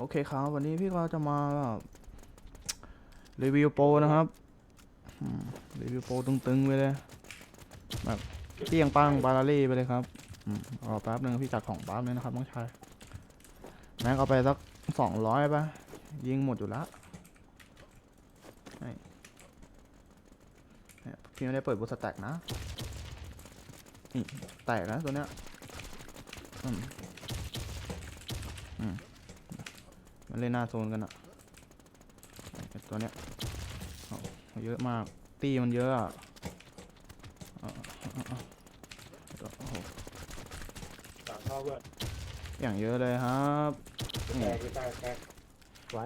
โอเคครับ วันนี้พี่ก็จะมาแบบรีวิวโปรนะครับรีวิวโปรตึงๆไปเลยแบบเปี้ยงปังบาลารี่ไปเลยครับอืมรอแป๊บหนึ่งพี่จัดของแป๊บนึงนะครับน้องชายแม็กเอาไปสักสองร้อยป่ะ ยิงหมดอยู่แล้วนี่เพียพี่ไม่ได้เปิดบูสแต็กนะแตกนะตัวเนี้ยอืมอืม มันเล่นหน้าโซนกันอะไอ้ตัวเนี้ยเอาเยอะมาก ตีมันเยอะอะเอาเอาเอาเอาโอ้โหสามเท่าเพื่อนอย่างเยอะเลยครับแตนี่กแตกแตกไว้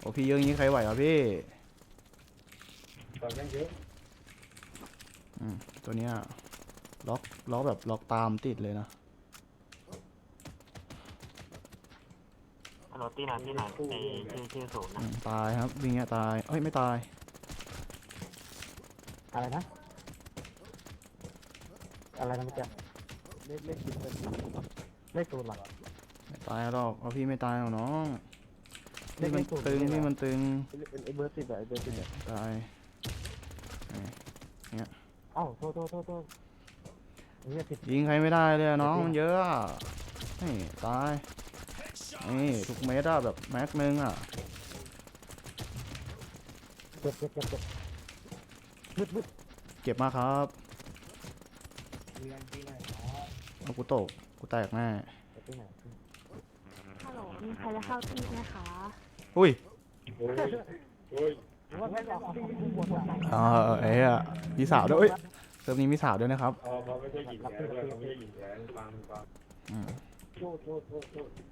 โอ้พี่เยอะอย่างนี้ใครไหวอะพี่ตอนแม่งเยอะอืมตัวเนี้ยล็อกล็อกแบบล็อกตามติดเลยนะ ฮัลโหลตีไหนตีไหนไอ้ชื่อชื่อศูนย์อืนะมตายครับวิ่งเงี้ยตายเอ้ยไม่ตายอะไรนะ อะไรนะเมื่อกี้เลขเลขศูนย์เลขศูนย์หรอไม่ตายหรอกเอาพี่ไม่ตายหรอกน้องเลนี่ขมันศูนย์ตึงเลขอะไรนี่มันตึงไอ้เบอร์สิบอะไอ้เบอร์สิบอะตายเอ้าโทษโทษโทษโทษนี่ผิดยิงใครไม่ได้เลยอะน้องมันเยอะอะนี่ตาย นี่ทุกเม็ดอะแบบแม็กนึงอะเจ็บเจ็บเจ็บเจ็บมืดมืดเก็บมากครับเรียนที่ไหนเนาะเอากูตกกูแตกแน่เจ็บที่ไหนฮัลโหลมีใครจะเข้าที่ไหมคะอุ้ยโอ้ยโอ้ยว่าไม่ออกที่ที่บนอะเออเอ้ยอะมีสาวด้วยเอ้ยเติมนี้มีสาวด้วยนะครับพอเขาไม่ใช่หญิงแท้ด้วยเขาไม่ใช่หญิงแท้ฟังฟังอืมโทษโทษโทษโทษเล่นดิที่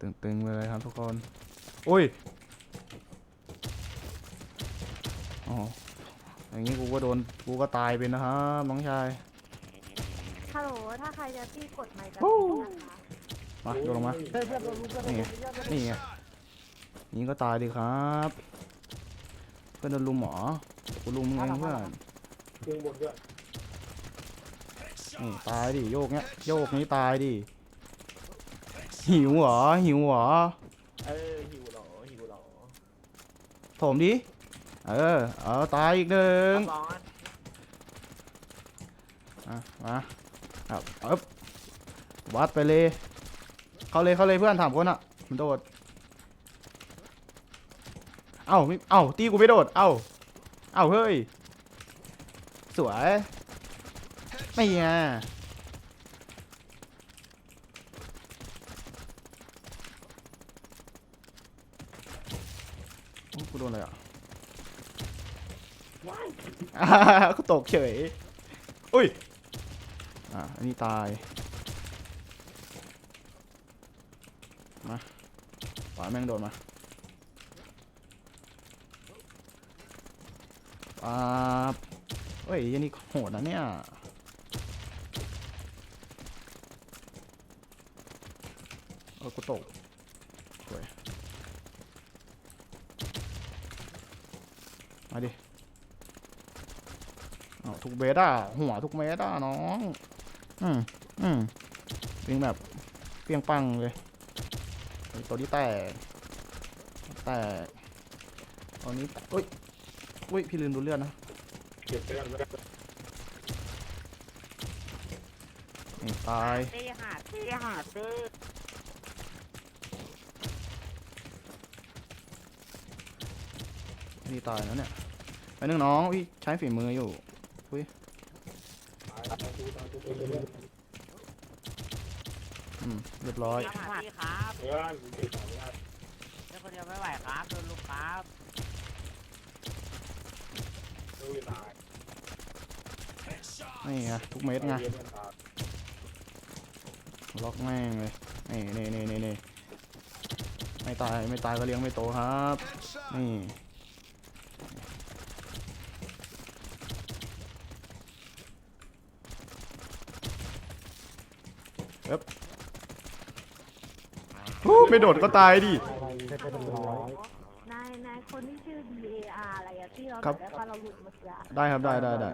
ตึงๆไปเลยครับทุกคน อุ้ย อ๋อ อย่างนี้กูก็โดน กูก็ตายไปนะครับน้องชาย ฮัลโหล ถ้าใครจะที่กดไมค์กันฮู้นะคะมาโยนลงมาเฮ้ยเพื่อนเรารู้เพื่อนเรารู้เพื่อนเรารู้นี่ไงนี่ก็ตายดีครับ เพื่อนโดนลุมเหรอกูลุมมึงเองเพื่อนเครื่องบนด้วยนี่ตายดิ โยกเนี้ย โยกนี้ตายดิ หิวเหรอหิวเหรอเออหิวเหรอหิวเหรอโถมดิเออเอาตายอีกหนึ่งอนอะมาครับอึ๊บวัดไปเลย เข้าเลยเข้าเลยเพื่อนถามคนอะมันโดดเอ้าไม่เอ้าตีกูไม่โดดเอ้าเอ้าเฮ้ยสวยไม่ไง โอ้กูโดนอะไรอะอ่ากูตกเฉย อุ้ย อะอันนี้ตาย มาปล่อยแม่งโดนมาป๊าบเฮ้ยยันนี่โหดนะเนี่ยเออกูตกสวย มาดิเอาทุกเบสอะหัวทุกเมตรอะน้อง อืมอืมวิ่งแบบเปรี้ยงปังเลยไอ้ตัวนี้แตกแตกตัวนี้แตกอุ้ยอุ้ยพี่ลืมดูเลือดนะเก็บไปกันไม่ได้นี่ตายตีหาตีหาตี นี่ตายแล้วเนี่ยไปนึงน้องอุ้ยใช้ฝีมืออยู่ตายตายตูตายตูไปเรื่อยอืมเรียบร้อยหาตีครับเพื่อนเก็บของไม่ได้เดี๋ยวคนเดียวไม่ไหวครับโดนลุกครับโอ้ยตายนี่ไงทุกเม็ดไงเรียนกันตายล็อกแม่งเลยนี่นี่นี่นี่นี่ไม่ตายไม่ตายก็เลี้ยงไม่โตครับนี่ เอ๊บโอ้ไม่โดดก็ตายดิ ได้เป็นร้อยนายนายคนที่ชื่อ D A R อะไรอะที่เราครับได้ปะเราหลุดเมื่อกี้อะได้ครับได้ได้ได้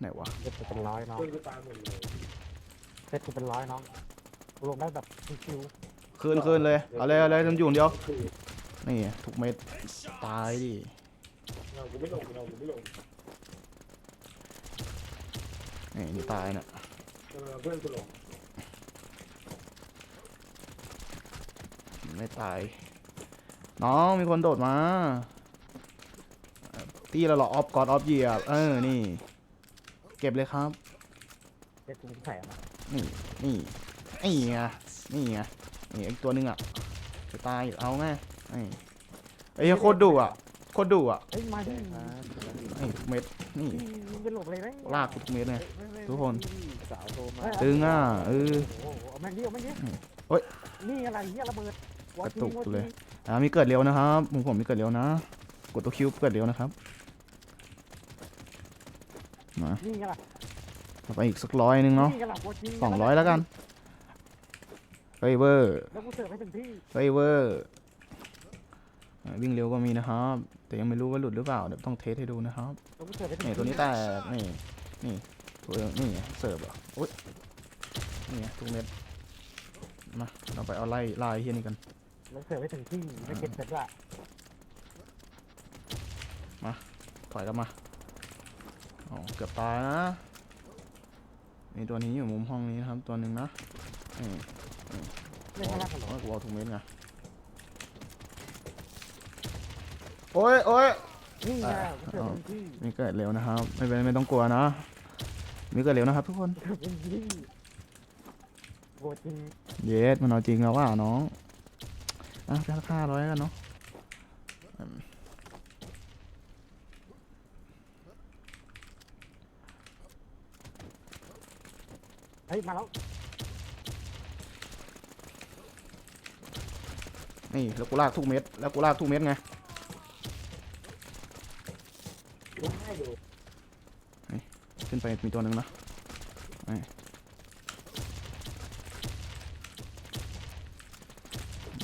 ไหนวะเซ็ตเป็นร้อยน้องเพื่อนก็ตายหมดเลยเซ็ตเป็นร้อยน้องลงได้แบบชิวคืนคืนเลยเอาเลยเอาเลยจนอยู่คนเดียวคือนี่ทุกเม็ดตายดิเรากูไม่ลงเรากูไม่ลงนี่นี่ตายน่ะเราเพื่อนกูลง ไม่ตาย น้องมีคนโดดมา ตีแล้วเหรอออฟกอดออฟเหยียบเออ นี่ เก็บเลยครับเด็กกูใส่มานี่ นี่ นี่ไง นี่ไง นี่อีกตัวหนึงอะ จะตายอยู่เอาไงไอ้ไอ้ยโคตรดุอะ โคตรดุอะเฮ้ยมาดิไอ้ทุกเม็ด นี่ มึงเป็นหลบเลยไหมลากทุกเม็ดไงทุกคน สาวโทรมาตึงอะเออ โอ้โหเอาแม่งดิเอาแม่งดิโอ๊ยนี่อะไรเหี้ยระเบิด กระตุกเลยอ่ามีเกิดเร็วนะครับผมผมมีเกิดเร็วนะ กดตัวคิวเกิดเร็วนะครับมานี่ไงล่ะเอาไปอีกสักร้อยหนึงเนาะนี่ไงล่ะโคตรจริสองร้อยแล้วกันเฮ้ยเวอร์แล้วกูเสิร์ฟให้ถึงที่เฮ้ยเวอร์อ่าวิ่งเร็วก็มีนะครับ แต่ยังไม่รู้ว่าหลุดหรือเปล่าเดี๋ยวต้องเทสให้ดูนะครับแล้วกูเสิร์ฟให้ถึงนี่ที่ตัวนี้แตกนี่นี่ตัวนี่ไงเสิร์ฟเหรอโอ๊ยนี่ไงทุกเม็ดมาเราไปเอาไล่ไล่เฮียนี่กัน แล้วเสิร์ฟให้ถึงที่ไม่เก็บเสร็จละถอยกลับมาอ๋อเกือบตายนะนี่ตัวนี้อยู่มุมห้องนี้นะครับตัวหนึ่งนะนี่เล่นข้างล่างกันเหรอโอ้ยกูเอาทุกเม็ดไงโอ้ยโอ้ยนี่ไงกูเสิร์ฟให้ถึงที่มีเกิดเร็วนะครับไม่เป็นไม่ต้องกลัวนะ มีเกิดเร็วนะครับทุกคนเสิร์ฟให้ถึงที่โคตรจริงเยสมันเอาจริงแล้วว่าน้อง อะแค่ห้าร้อยกันเนาะอืมเฮ้ย มาแล้ว นี่ แล้วกูลากทุกเม็ด แล้วกูลากทุกเม็ดไงกูให้ดูขึ้นไปมีตัวหนึ่งนะ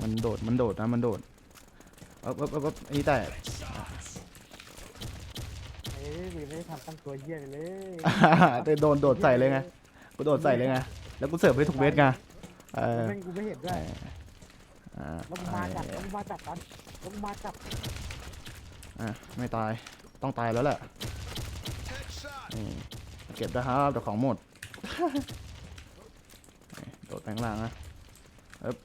มันโดด มันโดดนะ มันโดดเอ๊บเอ๊บเอ๊บเอ๊บอันนี้แต่เอ้ยกูยังไม่ได้ทำตั้งตัวเหี้ยเลยเลย แต่โดนโดดใส่เลยไง กูโดดใส่เลยไง แล้วกูเสิร์ฟให้ทุกเม็ดไง เออแม่งกูไม่เห็นด้วยอ่าแล้วกูมาจับแล้วกูมาจับกันแล้วกูมาจับอะไม่ตาย ต้องตายแล้วแหละนี่เก็บนะครับแต่ของหมดนี่โดดแปลงล่างนะเอ๊บ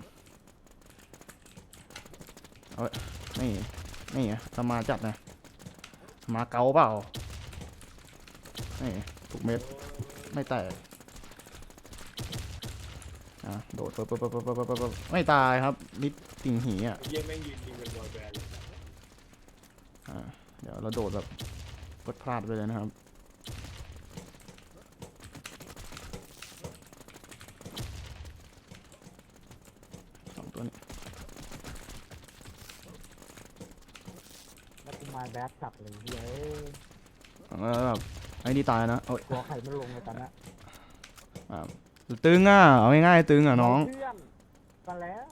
เอาไว้นี่นี่ไงสมาจัดนะมาเกาเปล่านี่ทุกเม็ดไม่แตกอะโดดปึ๊บปึ๊บปึ๊บปึ๊บปึ๊บปึ๊บปึ๊บไม่ตายครับนิดติ่งหีอะเยี่ยแม่งยืนยิงเป็นบอยแบนด์เลยอ่าเดี๋ยวเราโดดแบบพลดพลาดไปเลยนะครับ สองตัวนี้ แล้วกูมาแบดจับเลยเฮ้ยแล้วแบบไอ้นี่ตายนะโอ้ยกลัวไข่ไม่ลงเลยตอนนั้นอ่าตึงอะเอาง่ายๆตึงอะน้องเพื่อนมาแล้ว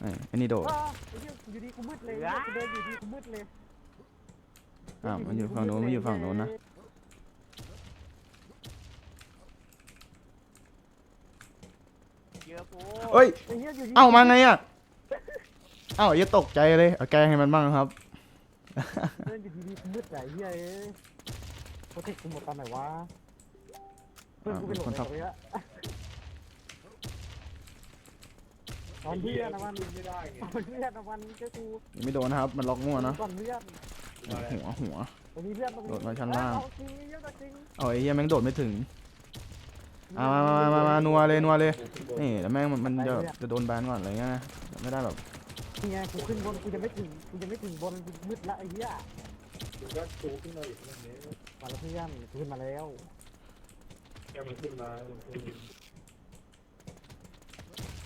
เอ้ยไอ้นี่โดดอ้าวไอ้เหี้ยอยู่ดีกูมืดเลยกูเดินอยู่ดีกูมืดเลยอ่ามันอยู่ฝั่งโน้นมันอยู่ฝั่งโน้นนะเยอะกูเอ้ยไอ้เหี้ยอยู่ดีเอ้ามาไงอะเอ้าอย่าตกใจเลยเอาแกล้งให้มันบ้างครับ เดินอยู่ดีๆกูมืดอะไอ้เหี้ยเอ้ยโปรเทคกูหมดตอนไหนวะเพื่อนกูไปหลบในตรงเนี้ยตอนเพื่อนนะมันยิงไม่ได้ไงตอนเพื่อนนะมันเจ้ากูยังไม่โดนนะครับ มันล็อกมั่วนะก่อนเพื่อนหัวหัวตรงนี้เพื่อนตรงนี้โดดมาชั้นล่างเอจริงเยอะจริงเอาไอ้เหี้ยแม่งโดดไม่ถึงเอามามามามามานัวเลยนัวเลย นี่แล้วแม่งมันมันจะจะโดนแบนก่อนอะไรเงี้ยนะไม่ได้แบบ นี่ไงกูขึ้นบนกูยังไม่ถึงกูยังไม่ถึงบนกูมืดละไอ้เหี้ยกูก็จูขึ้นมาอีกนิดนึงมาแล้วเพื่อนกูขึ้นมาแล้วแกมันขึ้นมามันขึ้น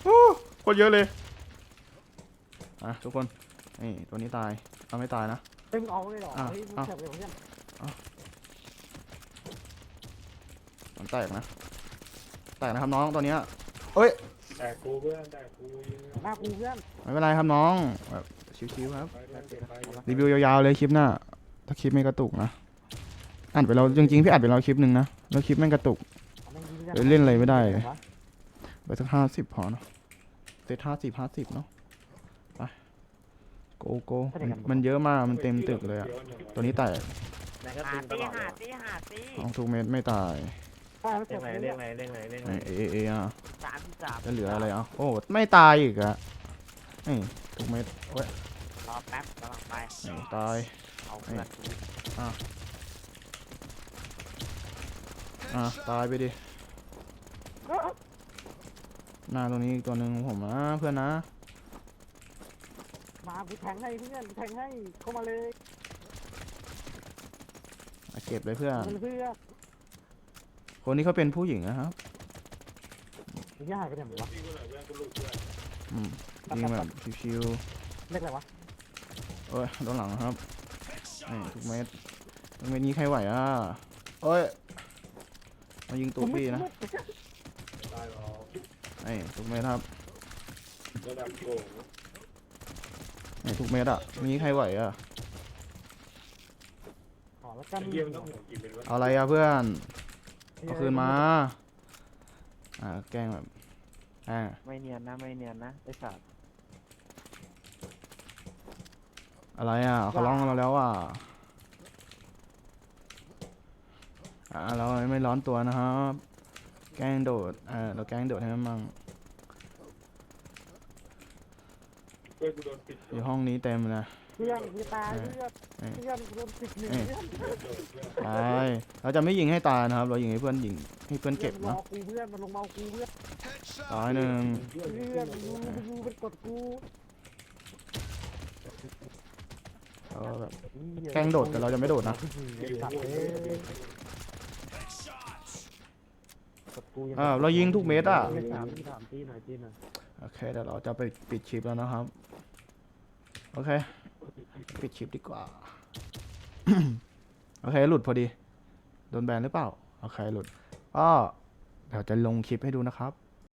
โอ้โคตรเยอะเลย อะทุกคน นี่ตัวนี้ตาย เอาไม่ตายนะเฮ้ยมึงเอาเลยเหรออะเฮ้ยมึงอะเก็บเลยเพื่อนมันแตกนะ แตกนะครับน้องตัวเนี้ยเอ้ย แต่กูเพื่อนแต่กูยิงหน้ากูเพื่อนไม่เป็นไรครับน้องแบบชิวๆครับ ไปเพื่อนเก็บไปรีวิวยาวๆเลยคลิปหน้า ถ้าคลิปไม่กระตุกนะอัดไปเราจริงๆพี่อัดไปเราคลิปหนึ่งนะแล้วคลิปแม่งกระตุกอาแม่งยิงเฮ้ยเล่นอะไรไม่ได้วะไปสักห้าสิบพอเนอะเซตห้าสิบห้าสิบเนาะไปโกโกมันมันเยอะมากมันเต็มตึกเลยอะตัวนี้แตกไหนก็ตีตลอดเลยตีหาตี เอาทุกเม็ดไม่ตาย อ่าแล้วเรีเจ็ยบกไหไหนนเรีเรียยกกไหนเรียกไหนเรียกไหนเอเอเออะสามสิบสามจะเหลืออะไรอะโอ้ไม่ตายอีกอะนี่ทุกเม็ดเว้ยรอแป๊บกำลังไปนี่ตาย เอาเพื่อนอะตายไปดิ หน้าตรงนี้อีกตัวหนึ่งผมนะเพื่อนนะ มากูแทงให้เพื่อนกูแทงให้เข้ามาเลยอะเก็บเลยเพื่อนมันเพื่อน คนนี้เขาเป็นผู้หญิงนะครับไอ้เหี้ยหายไปไหนหมดวะพี่ก็เลยเพื่อนกูหลุดเพื่อนอืมยิงแบบชิวเรียกอะไรวะๆเอ้ยโดนหลังนะครับนี่ทุกเม็ดทุกเม็ดนี้ใครไหวอะเอ้ยมายิงตัวพี่นะตายหรอนี่ทุกเม็ดครับระดับโกงนี่ทุกเม็ดอะมีใครไหวอะขอแล้วกันเยี่ยมต้องหัวกินเป็นวะเอาอะไรอะเพื่อน เอาคืนมา อ่าแกล้งแบบ อ่า ไม่เนียนนะไม่เนียนนะไอ้สัตว์อะไรอะเขาร้องเราแล้วอะ อ่าเราไม่ร้อนตัวนะครับ แกล้งโดด อ่าเราแกล้งโดดให้มันมั่งเพื่อนกูโดนปิดอยู่ห้องนี้เต็มเลย เพื่อนกูจะตายเพื่อนเอ้ยเพื่อนกูโดนติดหนึ่งเอ้ยเพื่อนตายเราจะไม่ยิงให้ตายนะครับ เรายิงให้เพื่อนยิงให้เพื่อนเก็บรอเนาะกูเพื่อนมันลงมาเอากูเพื่อนตายหนึ่งเพื่อนกูกูเป็นกดกูเราแบบแกล้งโดดแต่เราจะไม่โดดนะไอ้สัตว์เอ้ยกดกูยังอ่าเรายิงทุกเม็ดอะถามถามตีหน่อยตีหน่อยโอเคเดี๋ยวเราจะไปปิดชิปแล้วนะครับ โอเค ปิดคลิปดีกว่า โอเคหลุดพอดี โดนแบนหรือเปล่า โอเคหลุดก็เดี๋ยวจะลงคลิปให้ดูนะครับ